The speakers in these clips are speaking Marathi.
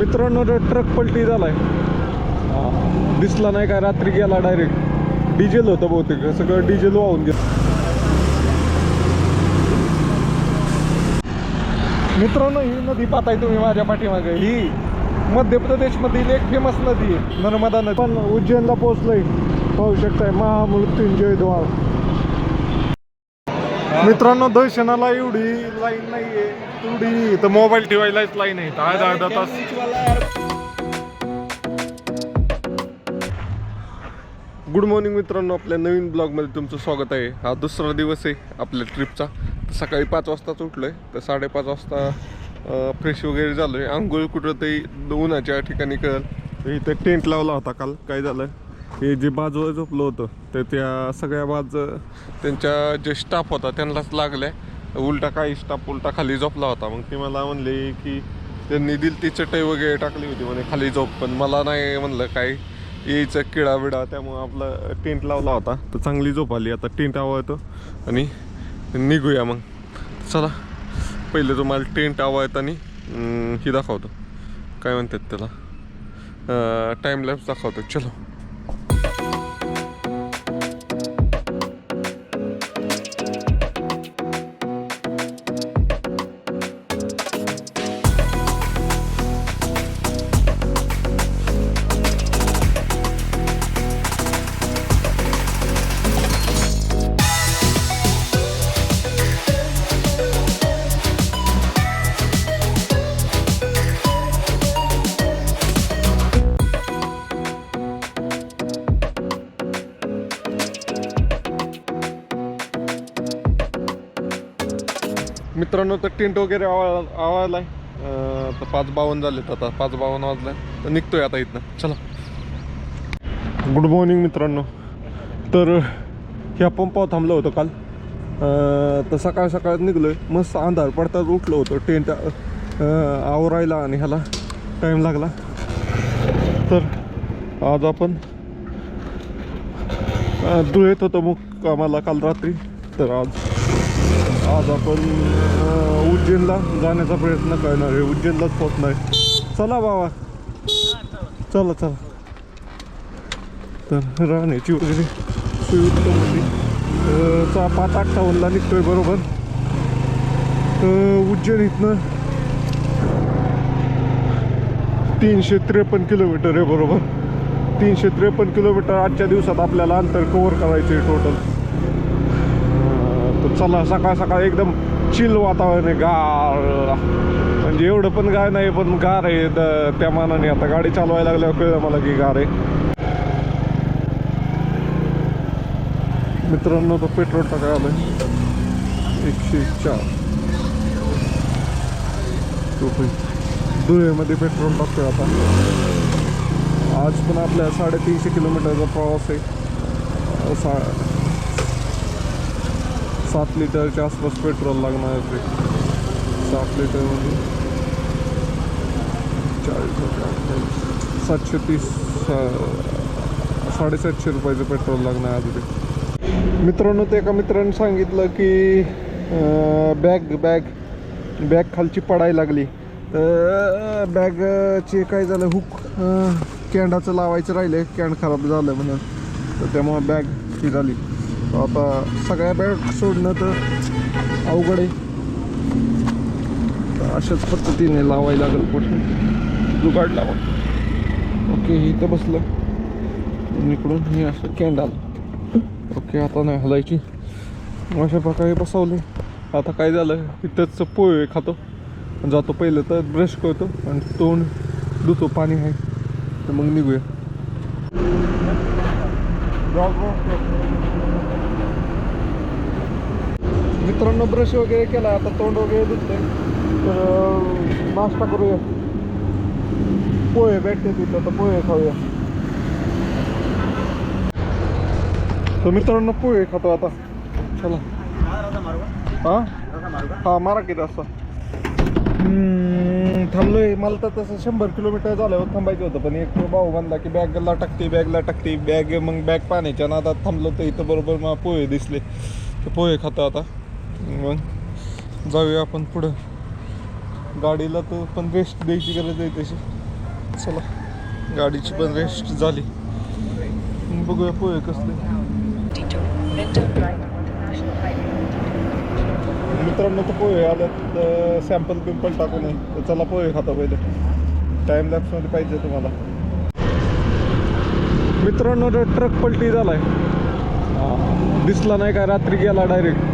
मित्रांनो ट्रक पलटी झालाय. आहे दिसला नाही काय रात्री गेला डायरेक्ट डिझेल होतं बहुतेक. सगळं डिझेल वाहून गेलं. मित्रांनो ही नदी पाहताय तुम्ही माझ्या पाठीमागे. ही मध्य प्रदेशमधील एक फेमस नदी आहे नर्मदा नदी. पण उज्जैनला पोहोचलंय. पाहू शकताय महामृत्युंजय द्वार. मित्रांनो दर्शनाला एवढी लाईन नाहीये तेवढी तर मोबाईल ठेवायलाच लाईन आहे. अर्धा अर्धा तास. गुड मॉर्निंग मित्रांनो आपल्या नवीन ब्लॉगमध्ये तुमचं स्वागत आहे. हा दुसरा दिवस आहे आपल्या ट्रिपचा तर सकाळी पाच वाजताच उठलो आहे तर साडेपाच वाजता फ्रेश वगैरे झालो आहे आंघोळ कुठं तरी उन्हाच्या ठिकाणी कळल. इथं टेंट लावला होता काल. काय झालं? हे जे बाजूला झोपलं होतं तर त्या सगळ्या बाज त्यांच्या जे स्टाफ होता त्यांनाच लागल्या उलटा काही स्टाफ उलटा खाली झोपला होता. मग ते मला म्हणले की त्यांनी दिल ती चटई वगैरे टाकली होती. म्हणे खाली झोप. पण मला नाही म्हणलं काय यायचं किडा बिडा त्यामुळं आपला टेंट लावला होता. तर चांगली झोप आली. आता टेंट आवळतो आणि निघूया मग. चला पहिले तुम्हाला टेंट आवळत आणि ही दाखवतो. काय म्हणतात त्याला? टाईम लॅप्स दाखवतो. चलो. मित्रांनो तर टिंट वगैरे आवा आवाजला आहे तर पाच बावन्न झालेत आता. पाच बावन्न वाजलाय तर निघतोय आता इथनं. चला. गुड मॉर्निंग मित्रांनो. तर ह्या पंपावर थांबलं होतं काल. तर सकाळ सकाळ निघलोय. मस्त अंधार पडताच उठलो होतो. टेंट आवरायला आणि ह्याला टाईम लागला. तर आज आपण धुळेत होतो मग आम्हाला काल रात्री. तर आज आज आपण उज्जैनला जाण्याचा प्रयत्न करणार आहे. उज्जैनलाच पोचणार आहे चला बाबा. चला चला. तर राहण्याची वगैरे होती. चा पाच अठ्ठावन्नला निघतोय बरोबर. उज्जैन इथनं तीनशे त्रेपन्न किलोमीटर आहे बरोबर. तीनशे त्रेपन्न किलोमीटर आजच्या दिवसात आपल्याला अंतर कव्हर करायचं आहे टोटल तर चला सकाळ सकाळ एकदम चिल वातावरण आहे गार. म्हणजे एवढं पण गाय नाही पण गार आहे. द- त्या मानाने आता गाडी चालवायला लागल्यावर कळलं मला की गार आहे. मित्रांनो तो पेट्रोल टाकायला आलं एकशे चार. रुपये. धुळेमध्ये पेट्रोल टाकतोय आता. आज पण आपल्या साडेतीनशे किलोमीटरचा प्रवास आहे. सा सात लिटरच्या आसपास पेट्रोल लागणार आहे ते. सात म्हणजे चाळीस सातशे तीस साडेसातशे रुपयाचं पेट्रोल लागणार आहे आज ते. मित्रांनो ते एका मित्राने सांगितलं की बॅग बॅग बॅग खालची पडायला लागली. तर बॅगचे काय झालं हुक कॅन्डाचं लावायचं राहिलं कॅन्ड खराब झालं म्हणून. तर त्यामुळं बॅग ही झाली. आता सगळ्या बॅग सोडणं तर अवघड आहे. तर अशाच पद्धतीने लावायला लागेल कुठे? जुगाड लावा. ओके इथं बसलं. इकडून हे असं कॅन्ड आलं ओके आता नाही हलायची. अशा प्रकारे बसवले. आता काय झालं? इथंच पोहे खातो. जातो पहिलं तर ब्रश करतो आणि तोंड धुतो पाणी आहे. तर मग निघूया. मित्रांनो ब्रश वगैरे केला आता तोंड वगैरे दिसते तर नाश्ता करूया. पोहे भेटते तिथं तर पोहे खाऊया. तर मित्रांनो पोहे खातो आता. चला. हा? हा मारा किती असता थांबलोय. मला तर तसं शंभर किलोमीटर झाल्यावर थांबायचं होतं पण एक भाऊ म्हणला की बॅगला टाकते बॅगला टाकते बॅग मग बॅग पाण्याच्या नादात थांबलो तर इथं बरोबर मला पोहे दिसले. तर पोहे खातो आता. मग जाऊया आपण पुढं. गाडीला तर पण रेस्ट द्यायची गरज आहे तशी. चला गाडीची पण रेस्ट झाली. बघूया पोहे कसले. मित्रांनो तर पोहे आल्यात सॅम्पल पिंपल टाकू नये तर चला पोहे खाता पहिले. टाइम लॅप्समध्ये पाहिजे तुम्हाला. मित्रांनो ट्रक पलटी झालाय. दिसला नाही का? रात्री गेला डायरेक्ट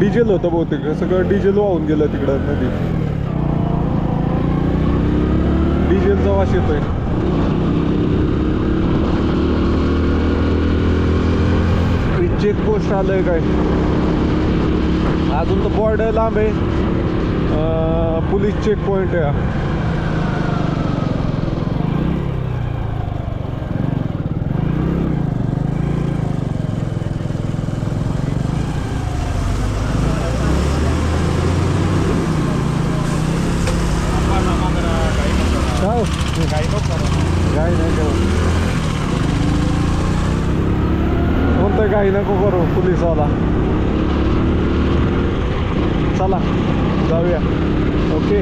डिझेल होतं बहुतेक. सगळं डिझेल वाहून गेलं तिकडं नदी. डिझेलचा वास येतोय. चेक पोस्ट आलंय काय? अजून तर बॉर्डर लांब आहे. पोलीस चेक पॉईंट आहे हा. हो. गाई नाही करू कोणतं गाई नको करू पोलिसवाला चला जाऊया ओके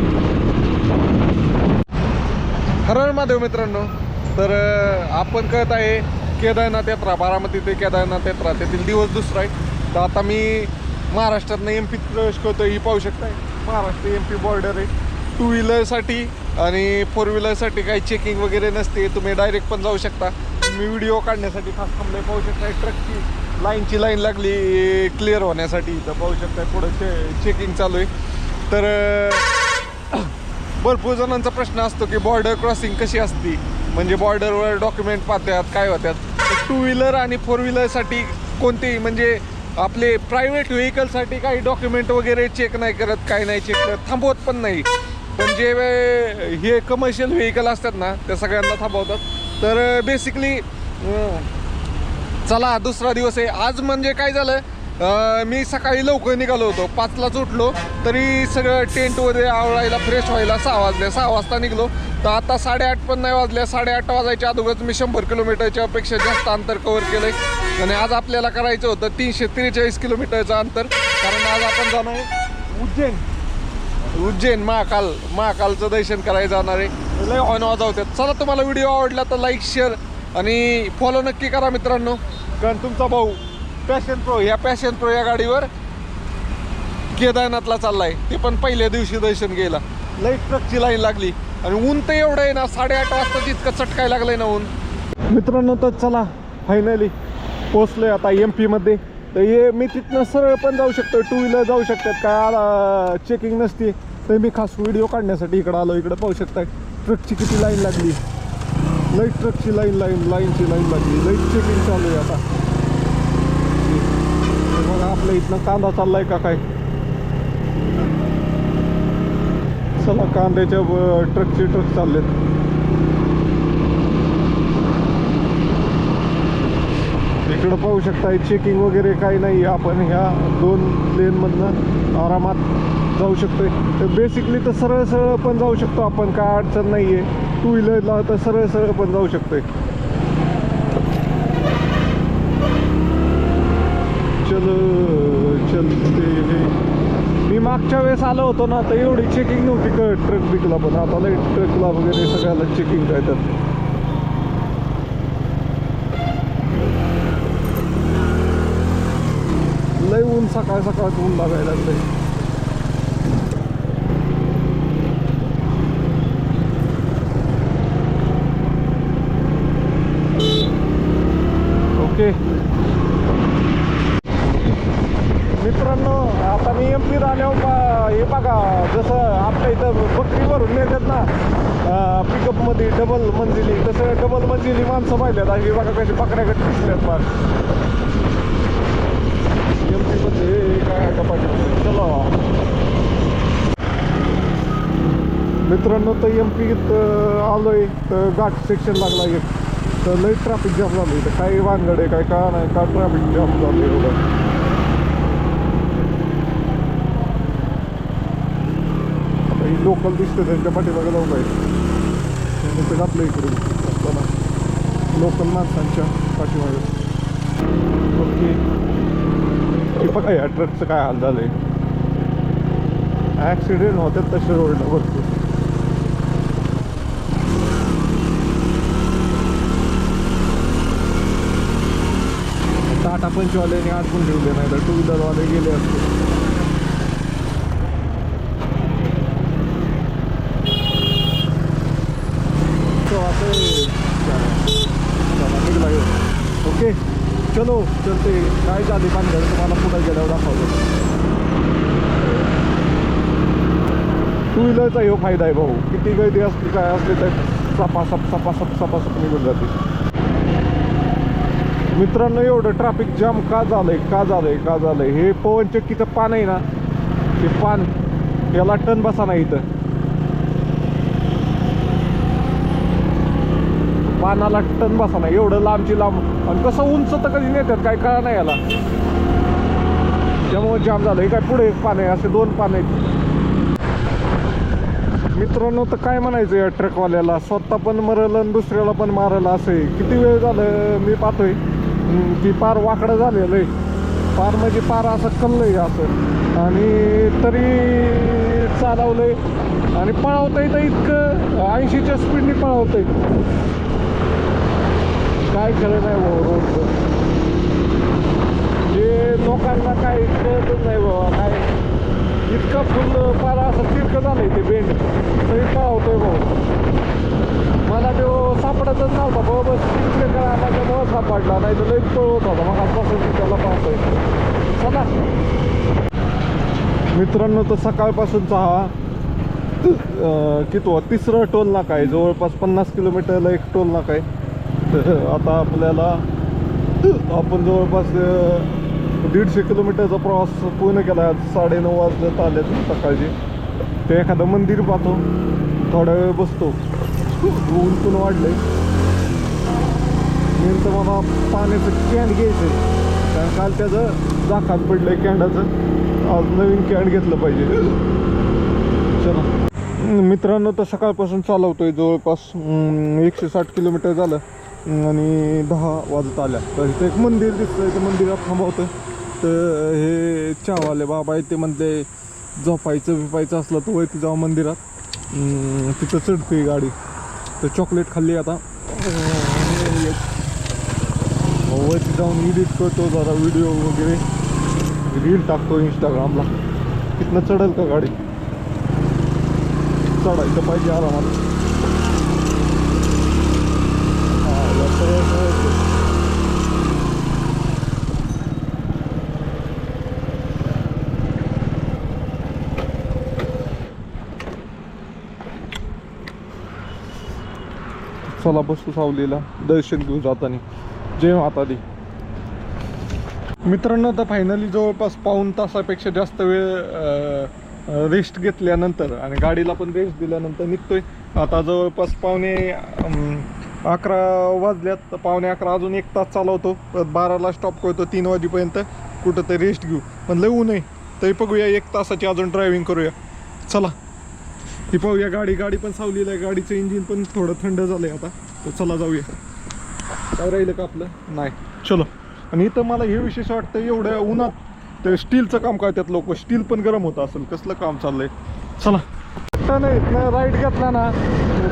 हरण मित्रांनो. तर आपण कळत आहे केदारनाथ यात्रा बारामती ते केदारनाथ यात्रा तेथील दिवस दुसरा आहे. तर आता मी महाराष्ट्रातनं एम पीत प्रवेश करतो ही पाहू शकताय. महाराष्ट्र एम पी बॉर्डर आहे. टू व्हीलरसाठी आणि फोर व्हीलरसाठी काही चेकिंग वगैरे नसते तुम्ही डायरेक्ट पण जाऊ शकता. मी व्हिडिओ काढण्यासाठी खास थांबले पाहू शकताय ट्रकची लाईनची लाईन लागली क्लिअर होण्यासाठी इथं पाहू शकता पुढं चे चेकिंग चालू आहे. तर भरपूर जणांचा प्रश्न असतो की बॉर्डर क्रॉसिंग कशी असती? म्हणजे बॉर्डरवर डॉक्युमेंट पाहतात काय होत्यात टू व्हीलर आणि फोर व्हीलरसाठी कोणतेही म्हणजे आपले प्रायव्हेट व्हेकलसाठी काही डॉक्युमेंट वगैरे चेक नाही करत काय नाही चेक करत थांबवत पण नाही. पण जे हे कमर्शियल व्हेकल असतात ना त्या सगळ्यांना थांबवतात. तर बेसिकली चला दुसरा दिवस आहे. आज म्हणजे काय झालं? मी सकाळी लवकर निघालो होतो. पाचलाच उठलो. तरी सगळं टेंट वगैरे आवडायला फ्रेश व्हायला सहा वाजले. सहा वाजता निघलो. तर आता साडेआठ पण नाही वाजल्या साडेआठ वाजायच्या अगोदरच मी शंभर किलोमीटरच्या पेक्षा जास्त अंतर कव्हर केलंय. आणि आज आपल्याला करायचं होतं तीनशे त्रेचाळीस किलोमीटरचं अंतर. कारण आज आपण जाणार आहे उज्जैन. उज्जैन महाकाल. महाकालचं दर्शन करायला जाणार आहे. लय हॉर्न वाजवतात. चला तुम्हाला व्हिडिओ आवडला तर लाईक शेअर आणि फॉलो नक्की करा मित्रांनो. कारण तुमचा भाऊ पॅशन प्रो या पॅशन प्रो या गाडीवर केदारनाथला चाललाय. ते पण पहिल्या दिवशी दर्शन घ्यायला. लई ट्रकची लाईन लागली. आणि ऊन तर एवढं आहे ना साडेआठ वाजता इतकं चटकाय लागलंय ना ऊन. मित्रांनो तर चला फायनली पोचलोय आता एम पीमध्ये तर हे मी तिथनं सरळ पण जाऊ शकतो टू व्हीलर जाऊ शकतात. काय चेकिंग नसते. तर मी खास व्हिडिओ काढण्यासाठी इकडं आलो इकडं पाहू शकताय. ट्रकची किती लाईन लागली. लाइट ट्रकची लाईन लाईन लाईनची लाईन लागली. लाइट चेकिंग चालू आहे आता. आपल्या इथनं कांदा चाललाय का काय? चला कांद्याच्या ट्रकचे ट्रक चाललेत. इकडं पाहू शकताय चेकिंग वगैरे काही नाही. आपण ह्या दोन लेनमधनं आरामात जाऊ शकतोय. तर बेसिकली तर सरळ सरळ पण जाऊ शकतो आपण काय अडचण नाही आहे टू व्हीलरला तर सरळ सरळ पण जाऊ शकतोय चल ते हे. मी मागच्या वेळेस आलो होतो ना तर एवढी चेकिंग नव्हती कळत ट्रक बिकला पण. आता लई ट्रकला वगैरे सगळ्याला चेकिंग काय तर लय ऊन सकाळ सकाळ ऊन लागायला लागलं ओके मित्रांनो आता मी एम पीत आल्यावर पा- हे बघा जसं आपल्या इथं बकरी भरून नेतात ना पिकअपमध्ये डबल मंजिली तसं डबल मंजिली माणसं पाहिल्यात आणि बघा कशी बकऱ्याकडे दिसल्यात पार एम पीमध्ये काय कपाटी चला मित्रांनो तर एम पीत आलोय तर घाट सेक्शन लागला एक तर लई ट्रॅफिक जाम झालं इथं काही वानगड आहे काय का नाही का ट्रॅफिक जाम झालं एवढं आता ही लोकल दिसते त्यांच्या पाठीमागे जाऊ काय ते आपल्या इकडून लोकल माणसांच्या पाठीमागे. ओके. हे बघा या ट्रकचं काय हाल झालं आहे ॲक्सिडेंट होतात तसे रोडला भरपूर. टाटा पंचवाल्याने अडकून ठेवले नाही तर टू व्हीलरवाले गेले असते चलो चलते काय झाले पानघर तुम्हाला पुढे गेल्यावर दाखवतो. टू व्हीलरचा ह्यो फायदा आहे भाऊ. किती गर्दी असली काय असली तर सपासप सपासप सपासप निघून जाते. मित्रांनो एवढं ट्रॅफिक जाम का झालंय का झालंय का झालंय? हे पवनचक्कीचं पान आहे ना ते पान याला टन बसा नाही इथं. पानाला टन बसा नाही एवढं लांबची लांब. आणि कसं उंच तर कधी नेतात काय कळा नाही याला. त्यामुळे जाम झालं. हे काय पुढे एक पान आहे असे दोन पान आहेत. मित्रांनो तर काय म्हणायचं या ट्रकवाल्याला? स्वतः पण मरलं आणि दुसऱ्याला पण मारलं असं आहे. किती वेळ झालं मी पाहतोय. की पार वाकडं झालेलं आहे. पार म्हणजे पार असं कल्लंय असं. आणि तरी चालवलंय. आणि पळवतंय तर इतकं. ऐंशीच्या स्पीडने पळवतंय. काय खरं नाही भाऊ रोडचं जे लोकांना काय कळतच नाही बाबा काय इतकं फुल पारा असं तिरकं झालंय ते बेंड. तरी होतोय भाऊ? मला तो सापडतच नव्हता भाऊ बस तिकडे करा माझ्यामुळं सापडला नाही तर लईच पळवत होता. मग आजपासून त्याला पाहतोय? चला. मित्रांनो तर सकाळपासूनचा हा कितवा तिसरा टोल नाका आहे. जवळपास पन्नास किलोमीटरला एक टोल नाका आहे. तर आता आपल्याला आपण जवळपास दीडशे किलोमीटरचा प्रवास पूर्ण केला आज साडेनऊ वाजत आलेत सकाळचे. ते एखादं मंदिर पाहतो. थोडा वेळ बसतो. ऊन पण वाढलंय. तर मला पाण्याचं कॅन घ्यायचं आहे कारण काल त्याचं जाखात आहे कॅन्डाचं आज नवीन कॅन घेतलं पाहिजे. चला. मित्रांनो तर सकाळपासून चालवतोय जवळपास एकशे साठ किलोमीटर झालं आणि दहा वाजत आल्या. तर इथं एक मंदिर दिसतंय ते मंदिरात थांबवतं तर हे चहावाले बाबा आहेत ते म्हणते झोपायचं बिपायचं असलं तर वैती जाऊ मंदिरात. तिथं चढते गाडी. तर चॉकलेट खाल्ली आता. अं, वरती जाऊन एडिट करतो जरा व्हिडिओ वगैरे. रील टाकतो इंस्टाग्रामला तिथनं चढेल का गाडी? चढायचं पाहिजे आरामात. हा, चला बसू सावलीला दर्शन घेऊ जाताना. जय माता दी मित्रांनो आता फायनली जवळपास पाऊण तासापेक्षा जास्त वेळ रेस्ट घेतल्यानंतर आणि गाडीला पण रेस्ट दिल्यानंतर निघतोय. आता जवळपास पावणे अकरा वाजल्यात. तर पावणे अकरा अजून एक तास चालवतो. परत बाराला स्टॉप करतो तीन वाजेपर्यंत कुठं तरी रेस्ट घेऊ. पण लय ऊन आहे. तरी बघूया एक तासाची अजून ड्रायव्हिंग करूया. चला. ही पाहूया गाडी. गाडी पण सावलेलं आहे. गाडीचं इंजिन पण थोडं थंड झालंय आता. तर चला जाऊया. काय राहिलं का आपलं? नाही. चलो. आणि इथं मला हे विशेष वाटतं एवढ्या उन्हात ते स्टीलचं काम करतात लोक. स्टील पण गरम होत असेल कसलं काम चाललंय? चला. नाही इथनं राईट घेतला ना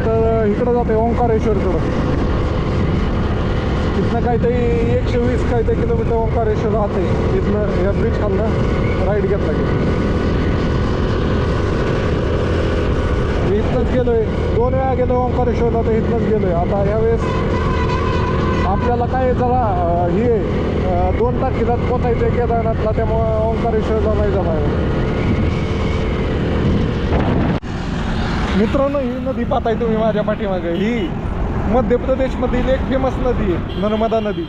तर इकडं जाते ओंकारेश्वरकडं. इथनं काहीतरी एकशे वीस काहीतरी किलोमीटर ओंकारेश्वर राहते इथनं या ब्रिज खालनं राईट घेतला की मी इथनंच गेलोय. दोन वेळा गेलो ओंकारेश्वरला तर इथनंच गेलोय. आता यावेळेस आपल्याला काय जरा ही हे दोन तारखेला पोचायचं आहे केदारनाथला त्यामुळं ओंकारेश्वर नाही जाणार मित्रांनो ही नदी पाहताय तुम्ही माझ्या पाठीमागे. ही मध्य प्रदेशमधील एक फेमस नदी आहे नर्मदा नदी.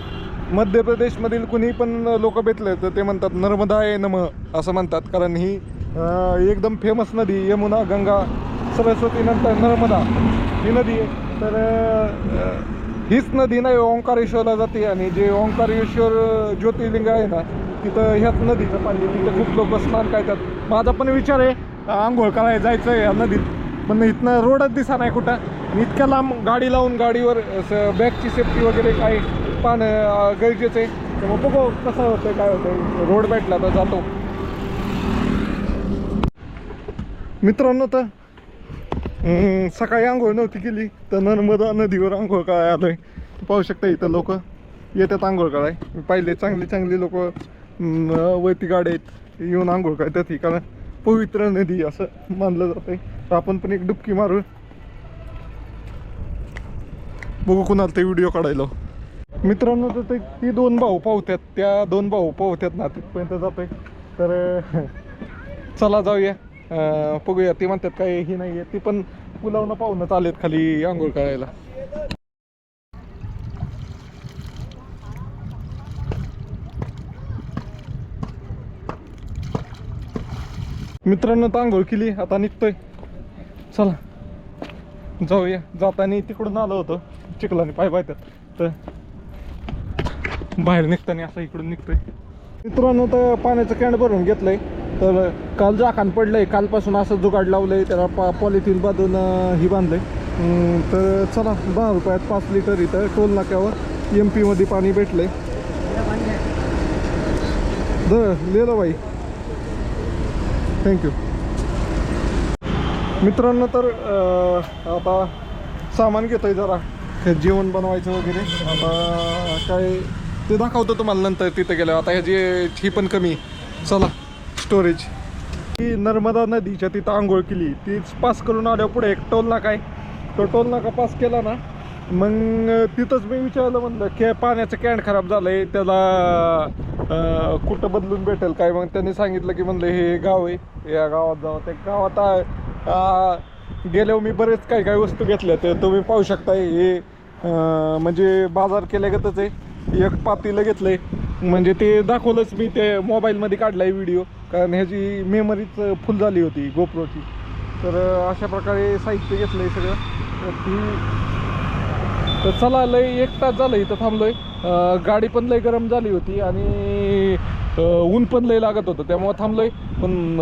मध्य प्रदेशमधील कुणी पण लोक भेटले तर ते म्हणतात नर्मदा आहे नम असं म्हणतात. कारण ही एकदम फेमस नदी यमुना गंगा सरस्वती नंतर नर्मदा ही नदी आहे. तर हीच नदी नाही ओंकारेश्वरला जाते आणि जे ओंकारेश्वर ज्योतिर्लिंग आहे ना तिथं ह्याच नदीचं पाणी तिथं खूप लोक स्नान करतात. माझा पण विचार आहे आंघोळ करायला जायचं आहे या नदीत? पण इथनं रोडच दिसा नाही कुठं. मी इतक्या लांब गाडी लावून गाडीवर असं बॅगची सेफ्टी वगैरे काही पाहणं गरजेचं आहे. मग बघू कसं होतं काय होतं रोड भेटला तर जातो. मित्रांनो तर सकाळी आंघोळ नव्हती केली तर नर्मदा नदीवर आंघोळ काय आलोय. पाहू शकता इथं लोक येतात आंघोळ काढाय पाहिले चांगली चांगली लोक वैती गाड्या आहेत येऊन आंघोळ काढतात ही कारण पवित्र नदी असं मानलं जातंय. तर आपण पण एक डुबकी मारू. बघू कुणाला ते व्हिडिओ काढायला. मित्रांनो तर ते ती दोन भाऊ पावत्यात त्या दोन भाऊ पावत्यात ना तिथपर्यंत जातोय. तर चला जाऊया. बघूया ते म्हणतात काय ही नाही आहे. ती पण पुलावनं पाहुणं चालेत खाली आंघोळ करायला. मित्रांनो तर आंघोळ केली आता निघतोय. चला. जाऊया. जाताना तिकडून आलो होतो. चिखलाने पाय पाहतात तर बाहेर निघताना असं इकडून निघतोय. मित्रांनो तर पाण्याचं कॅन्ड भरून घेतलंय. तर काल जाखान आहे कालपासून असं जुगाड लावलं आहे त्याला पा पॉलिथिन बांधून ही बांधलं तर चला दहा रुपयात पाच लिटर इथं टोल नाक्यावर एम पीमध्ये पाणी भेटलं आहे द लिहिलं बाई. थँक्यू मित्रांनो तर आता सामान घेतो आहे जरा. हे जेवण बनवायचं वगैरे. आता काय ते दाखवतो तुम्हाला नंतर तिथे गेलं आता ह्याची ही पण कमी. चला. स्टोरेज ती नर्मदा नदीच्या तिथं आंघोळ केली. तीच पास करून आल्यावर पुढे एक टोल नाका आहे. तो टोल नाका पास केला ना मग तिथंच मी विचारलं म्हणलं की पाण्याचं कॅन खराब झालंय त्याला कुठं बदलून भेटेल काय? मग त्यांनी सांगितलं की म्हणलं हे गाव आहे या गावात जावं. त्या गावात गेल्यावर मी बरेच काही काही वस्तू घेतल्या. ते तुम्ही पाहू शकता हे म्हणजे बाजार केल्यागतच आहे. एक पातीला घेतलंय. म्हणजे ते दाखवलंच मी ते मोबाईलमध्ये काढलाय व्हिडिओ कारण ह्याची मेमरीच फुल झाली होती गोप्रोची तर अशा प्रकारे साहित्य घेतलंय सगळं. तर ती तर चला लय एक तास झालं इथं थांबलोय. आहे गाडी पण लय गरम झाली होती आणि ऊन पण लय लागत होतं त्यामुळे थांबलोय. पण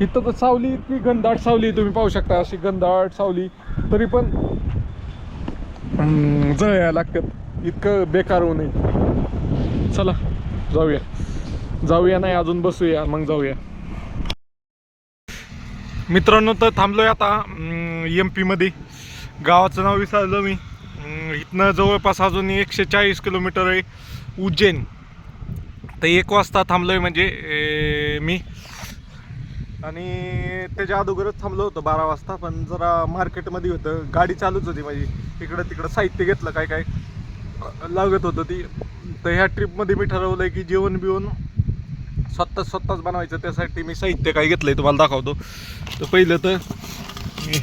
इथं तर सावली इतकी गंधाट सावली तुम्ही पाहू शकता अशी गंधाट सावली. तरी पण हम्म, जळायला लागतात. इतकं बेकार होऊ नये चला जाऊया. जाऊया नाही अजून बसूया मग जाऊया. मित्रांनो तर थांबलोय आता एम पीमध्ये गावाचं नाव विसरलं मी. इथनं जवळपास अजून एकशे चाळीस किलोमीटर आहे उज्जैन. तर एक वाजता थांबलोय म्हणजे मी. आणि त्याच्या अगोदरच थांबलो होतो बारा वाजता पण जरा मार्केटमध्ये होतं. गाडी चालूच होती माझी. इकडं तिकडं साहित्य घेतलं काय काय लागत होतं ती. तर ह्या ट्रिपमध्ये मी ठरवलं की जेवण बिवण स्वतः स्वतःच बनवायचं. त्यासाठी मी साहित्य काय आहे तुम्हाला दाखवतो. तर पहिलं तर मी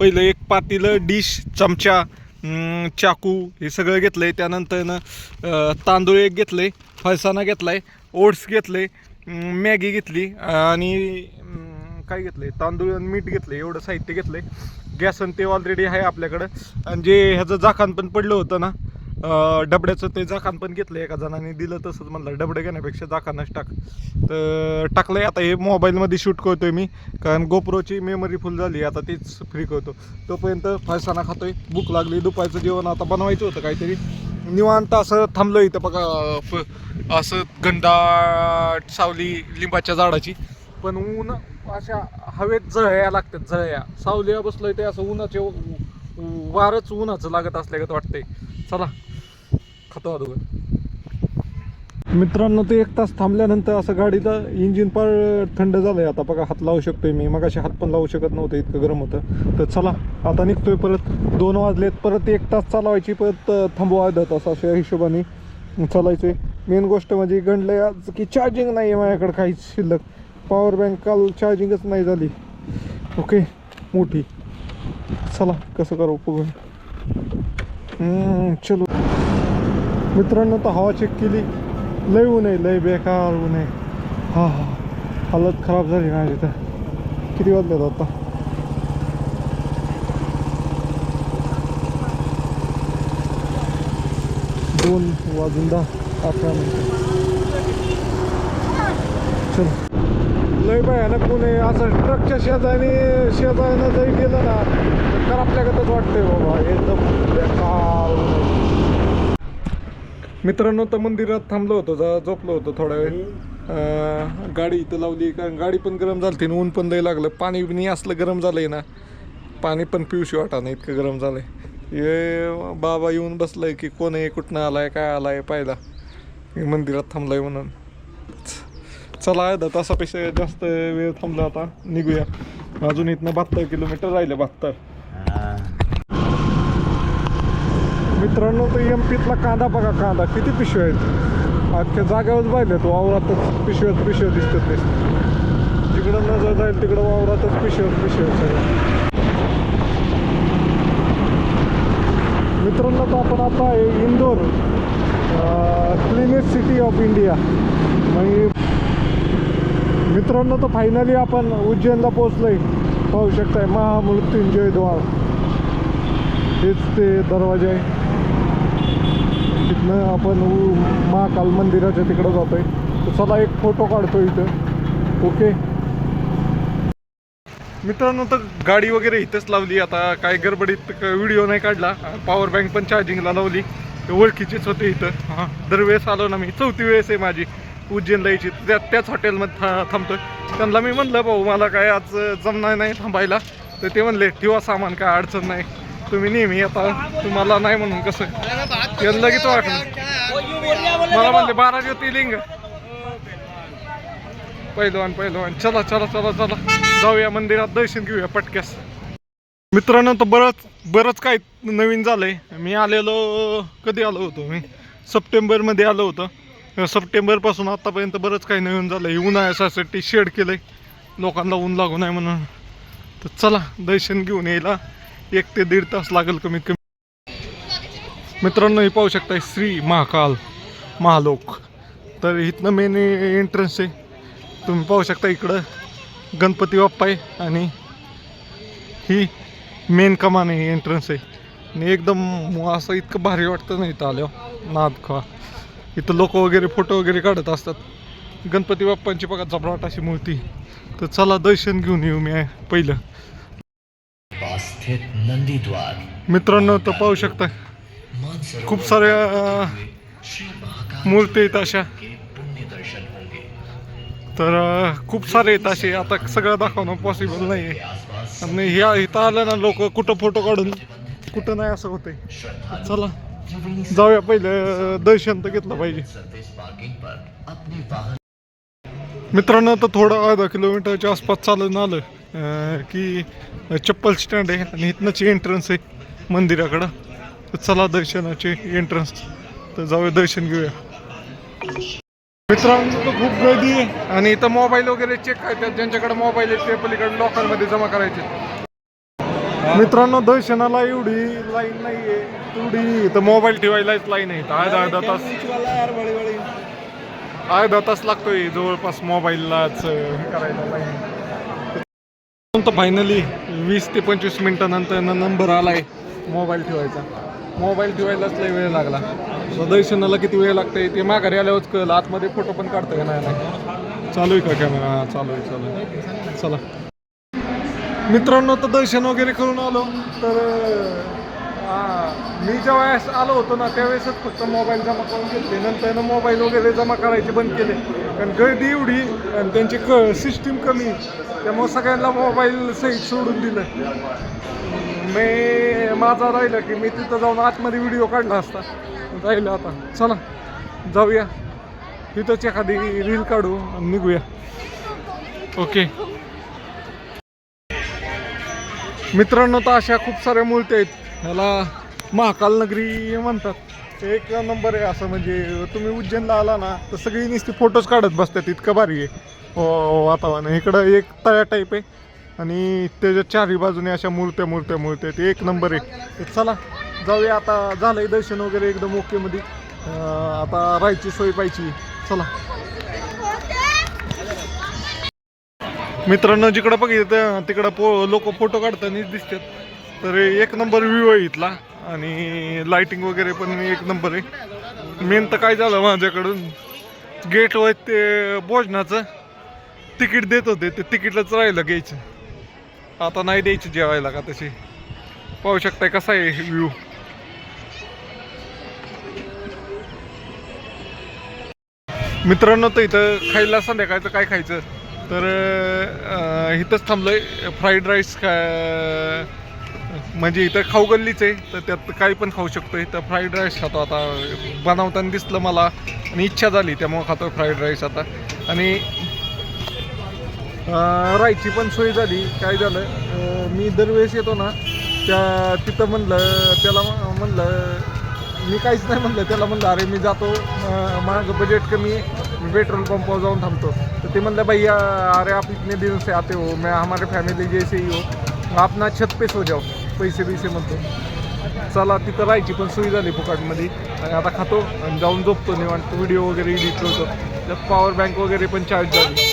पहिलं एक पातेलं डिश चमचा चाकू हे सगळं घेतलं त्यानंतर त्यानंतरनं तांदूळ एक फळसाना घेतला आहे ओट्स घेतले आहे मॅगी घेतली आणि काय काय आहे तांदूळ आणि मीठ घेतलंय एवढं साहित्य घेतलंय. गॅस आणि ते ऑलरेडी आहे आपल्याकडं. आणि जे ह्याचं जाखान पण पडलं होतं ना डबड्याचं ते जाखान पण घेतलं एका जणाने दिलं तसंच म्हणलं डबडे घेण्यापेक्षा जाखानच टाक. तर टाकलंय आता हे मोबाईलमध्ये शूट करतोय मी कारण गोप्रोची मेमरी फुल झाली आता तीच फ्री करतो. तोपर्यंत फायसाना खातोय भूक लागली दुपारचं जेवण आता बनवायचं होतं काहीतरी. निवांत असं थांबलो इथं बघा प- असं गंडाट सावली लिंबाच्या झाडाची. पण ऊन अशा हवेत जळया लागतात जळया. सावलीला बसलोय ते असं उन्हाचे वारच उन्हाचं लागत असल्यागत वाटतंय. चला. खातो अगोदर मित्रांनो ते एक तास थांबल्यानंतर असं गाडीचं इंजिन पार थंड झालंय. आता बघा हात लावू शकतोय मी. मग हात पण लावू शकत नव्हतं इतकं गरम होतं. तर चला आता निघतोय परत. दोन वाजलेत परत एक तास चालवायची परत थांबवा अर्धा तास अशा हिशोबाने चालायचंय. मेन गोष्ट म्हणजे गणलंय आज की चार्जिंग नाही आहे माझ्याकडे काहीच शिल्लक. पॉवर बँक काल चार्जिंगच नाही झाली. ओके मोठी. चला कसं करू बघू चलो. मित्रांनो तर हवा चेक केली. लय ऊन आहे लय बेकार ऊन आहे. हा हा. हालत खराब झाली माझी तर किती वाजले आता? दोन वाजून दहा अकरा मिनिटं चलो. लय भयानक ऊन आहे. असं ट्रकच्या शेजारी शेजाऱ्यानं जरी गेलं ना तर करपल्यागतच वाटतंय बाबा एकदम बेकार ऊन मित्रांनो तर मंदिरात थांबलो होतो जरा झोपलो होतो थोडा वेळ. अं, गाडी इथं लावली कारण गाडी पण गरम झाली ऊन पण लय लागलं. पाणी बिनी असलं गरम झालंय ना. पाणी पण पिऊशी वाटा नाही इतकं गरम झालंय. हे बाबा येऊन बसलाय की कोण आहे कुठनं आलाय काय आलाय पाहिला. मंदिरात थांबलाय म्हणून. चला अर्धा तासापेक्षा जास्त वेळ थांबला आता. निघूया. अजून इथनं बहात्तर किलोमीटर राहिले बहात्तर. मित्रांनो तो एम पीतला कांदा बघा कांदा. किती पिशव्या आहेत? अख्ख्या जागेवर पाहिलेत वावरातच पिशव्यात पिशव्या दिसतात ते. जिकडं नजर जाईल तिकडं वावरातच पिशव्यात पिशव्या सगळ्या. मित्रांनो तर आपण आता आहे Indore cleanest city of India म्हणजे मित्रांनो तर फायनली आपण उज्जैनला पोहोचलोय. पाहू शकताय महामृत्युंजय द्वार. हेच ते दरवाजे आहे. तिथनं आपण उ- महाकाल मंदिराच्या तिकडं जातोय. तर चला एक फोटो काढतो इथं. ओके मित्रांनो तर गाडी वगैरे इथंच लावली. आता काय गडबडीत व्हिडिओ नाही काढला. पॉवर बँक पण चार्जिंगला लावली. ओळखीचीच होते इथं. हां दरवेळेस आलो ना मी. चौथी वेळेस आहे माझी. उज्जैनला यायची. त्या त्याच हॉटेलमध्ये था थांबतोय. त्यांना मी म्हणलं भाऊ मला काय आज जमणार नाही थांबायला. तर ते म्हणले ठेवा सामान काय अडचण नाही. तुम्ही नेहमी आता तुम्हाला नाही म्हणून कसं त्यांना लगेच वाटलं मला म्हणले बारा ज्योतिर्लिंग पहिलवान पहिलवान चला चला चला चला. जाऊया मंदिरात दर्शन घेऊया पटक्यास. मित्रांनो तर बरंच बरंच काय नवीन झालंय. मी आलेलो कधी आलो होतो मी? सप्टेंबरमध्ये आलो होतो. सप्टेंबरपासून आतापर्यंत बरंच काही नवीन झालं आहे उन्हाळ्यासाठी शेड आहे लोकांना ऊन लागू नये म्हणून. तर चला दर्शन घेऊन यायला. एक ते दीड तास लागेल कमीत कमी. मित्रांनो हे पाहू शकताय श्री महाकाल महालोक. तर इथनं मेन एंट्रन्स आहे. तुम्ही पाहू शकता इकडं गणपती बाप्पा आहे आणि ही मेन कमान आहे एंट्रन्स आहे. आणि एकदम असं इतकं भारी वाटतं ना इथं आल्यावर. नाद खा. इथं लोक वगैरे फोटो वगैरे काढत असतात. गणपती बाप्पांची बघा जबराट अशी मूर्ती. तर चला दर्शन घेऊन येऊ मी पहिलं. स्थित नंदीद्वार. मित्रांनो तर पाहू शकता खूप साऱ्या मूर्ती आहेत अशा. तर खूप सारे आहेत असे. आता सगळं दाखवणं पॉसिबल नाही आहे आणि ह्या इथं आलं ना लोक कुठं फोटो काढून कुठं नाही असं होतंय. चला जाऊया पहिलं दर्शन तर घेतलं पाहिजे. मित्रांनो तर थोडं अर्धा किलोमीटरच्या आसपास चालून आलं. की चप्पल स्टँड आहे आणि इथनंची एंट्रन्स आहे मंदिराकडं. तर चला दर्शनाचे एंट्रन्स तर जाऊया दर्शन घेऊया. मित्रांनो तर खूप गर्दी आहे. आणि इथं मोबाईल वगैरे चेक करतात ज्यांच्याकडे मोबाईल आहे ते पलीकडे लॉकरमध्ये जमा करायचे. मित्रांनो दर्शनाला एवढी लाईन नाही आहे तेवढी इथं मोबाईल ठेवायलाच लाईन आहे. अर्धा अर्धा तास. अर्धा तास लागतोय. जवळपास मोबाईललाच हे करायला लाईन फायनली वीस ते पंचवीस मिनिटानंतर नंबर आलाय. मोबाईल ठेवायचा. मोबाईल ठेवायलाच लय वेळ लागला. दर्शनाला किती वेळ लागतंय ते माघारी आल्यावरच कळलं. आतमध्ये फोटो पण काढता नाही नाही. चालू आहे का कॅमेरा हा चालू आहे चालू आहे. चला. मित्रांनो तर दर्शन वगैरे करून आलो. तर मी ज्या वेळेस आलो होतो ना त्यावेळेसच फक्त मोबाईल जमा करून घेतले. नंतर मोबाईल वगैरे जमा करायचे बंद केले. कारण गर्दी एवढी आणि त्यांची क सिस्टीम कमी. त्यामुळं सगळ्यांना मोबाईल सहित सोडून दिलं. मी माझा राहिलं की मी तिथं जाऊन आतमध्ये व्हिडिओ काढला असता. राहिलं आता. चला जाऊया. तिथंच एखादी रील काढू आणि निघूया. ओके मित्रांनो तर अशा खूप साऱ्या मूर्ती आहेत. ह्याला महाकाल नगरी म्हणतात. एक नंबर आहे असं म्हणजे तुम्ही उज्जैनला आला ना तर सगळी नुसती फोटोज काढत बसतात इतकं भारी आहे. हो, हो, वातावरण. इकडं एक तळ्या टाईप आहे. आणि त्याच्या चारही बाजूने अशा मूर्त्या मूर्त्या मूर्त्या आहेत. एक नंबर आहे. चला जाऊया आता. झालंय दर्शन वगैरे एकदम ओकेमध्ये आता राहायची सोय पाहिजे. चला. मित्रांनो जिकडं बघितलं तिकडं पो लोक फोटो काढताना दिसतात. तर एक नंबर व्ह्यू आहे इथला आणि लाइटिंग वगैरे पण एक नंबर आहे. मेन तर काय झालं माझ्याकडून? गेट गेटवर ते भोजनाचं तिकीट देत होते. ते तिकीटलाच राहिलं घ्यायचं. आता नाही द्यायचं जेवायला का तशी. पाहू शकताय कसा आहे व्ह्यू. मित्रांनो तर इथं खायला संध्याकाळचं काय खायचं? तर इथंच इथंच थांबलोय. फ्राईड राईस खा म्हणजे इथं खाऊ गल्लीच आहे तर त्यात काही पण खाऊ शकतो. इथं फ्राईड राईस खातो आता. बनवताना दिसलं मला. आणि इच्छा झाली त्यामुळं खातो फ्राईड राईस आता. आणि राहायची पण सोय झाली. काय झालं मी दरवेळेस येतो ना त्या तिथं म्हणलं त्याला म्हणलं मी काहीच नाही म्हणलं त्याला म्हणलं अरे मी जातो माझं बजेट कमी आहे पेट्रोल पंपावर जाऊन थांबतो. तर ते म्हणलं भैया अरे आप इतने दिन से आते हो मैं हमारे फॅमिली जैसे ही हो अपना छत पे सो जाओ. पैसे बिसे म्हणतो. चला तिथं राहायची पण सोय झाली फुकाटमध्ये. आणि आता खातो आणि जाऊन झोपतो. निवांत व्हिडिओ वगैरे एडिट करतो. त्यात पॉवर बँक वगैरे पण चार्ज झाली.